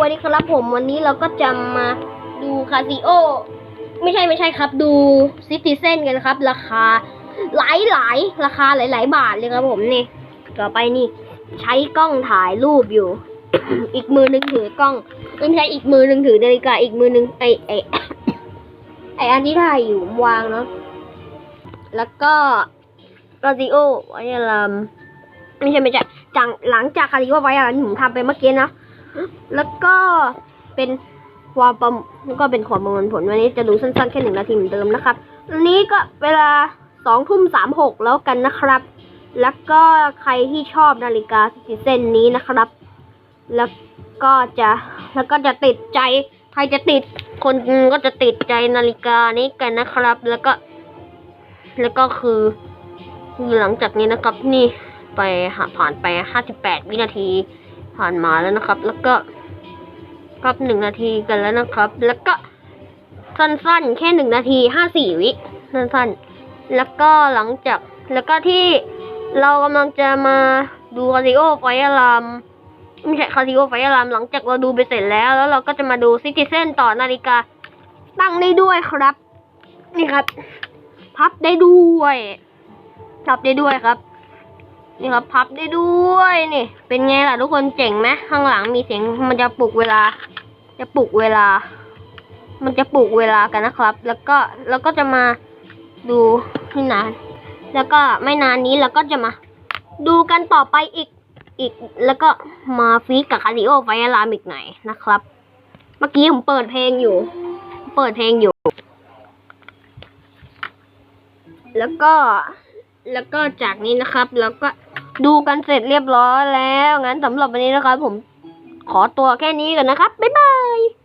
วัสดีครับผมวันนี้เราก็จะมาดูคาซิโอ ไม่ใช่ไม่ใช่ครับ ดูซิติเซนกันครับ ราคาหลายหลายราคาหลายหลายบาทเลยครับผมนี่ต่อไปนี่ ใช้กล้องถ่ายรูปอยู่ อีกมือหนึ่งถือกล้องไม่ใช่อีกมือหนึ่งถือนาฬิกาอีกมือหนึ่งไอไอไออันที่ถ่ายอยู่วางเนาะแล้วก็คาซิโอไวอาลามไม่ใช่ไม่ใช่จังหลังจากคาซิโอไวอาลามผมทำไปเมื่อกี้นะ แล้วก็เป็นความประก็เป็นความประมวลผลวันนี้จะดูสั้นๆแค่หนึ่งนาทีเหมือนเดิมนะครับวันนี้ก็เวลาสองทุ่มสามหกแล้วกันนะครับ แล้วก็ใครที่ชอบนาฬิกาสิเส้นนี้นะครับ แล้วก็จะแล้วก็จะติดใจใครจะติดคนก็จะติดใจนาฬิกานี้กันนะครับ แล้วก็ แล้วก็คือคือหลังจากนี้นะครับนี่ไปผ่านไปห้าสิบแปดวินาที ผ่านมาแล้วนะครับ แล้วก็ครับหนึ่งนาทีกันแล้วนะครับ แล้วก็สั้นๆ แค่หนึ่งนาทีห้าสี่วิสั้นๆ แล้วก็หลังจากแล้วก็ที่เรากำลังจะมาดูคาซิโอไฟอารามไม่ใช่คาซิโอไฟอารามหลังจากเราดูไปเสร็จแล้ว แล้วเราก็จะมาดูซิติเซนต่อนาฬิกา ตั้งได้ด้วยครับ นี่ครับ พับได้ด้วยพับได้ด้วยครับ นี่ครับพับได้ด้วยนี่ เป็นไงล่ะทุกคนเจ๋งไหมข้างหลังมีเสียงมันจะปลุกเวลา จะปลุกเวลา มันจะปลุกเวลากันนะครับ แล้วก็แล้วก็จะมาดูที่นาน แล้วก็ไม่นานนี้เราก็จะมา ดูกันต่อไปอีกอีก แล้วก็มาฟีดกับคาริโอไฟอารามอีกหน่อยนะครับ เมื่อกี้ผมเปิดเพลงอยู่ เปิดเพลงอยู่ แล้วก็แล้วก็จากนี้นะครับ แล้วก็ ดูกันเสร็จเรียบร้อยแล้ว งั้นสำหรับวันนี้นะครับ ผมขอตัวแค่นี้ก่อนนะครับ บ๊ายบาย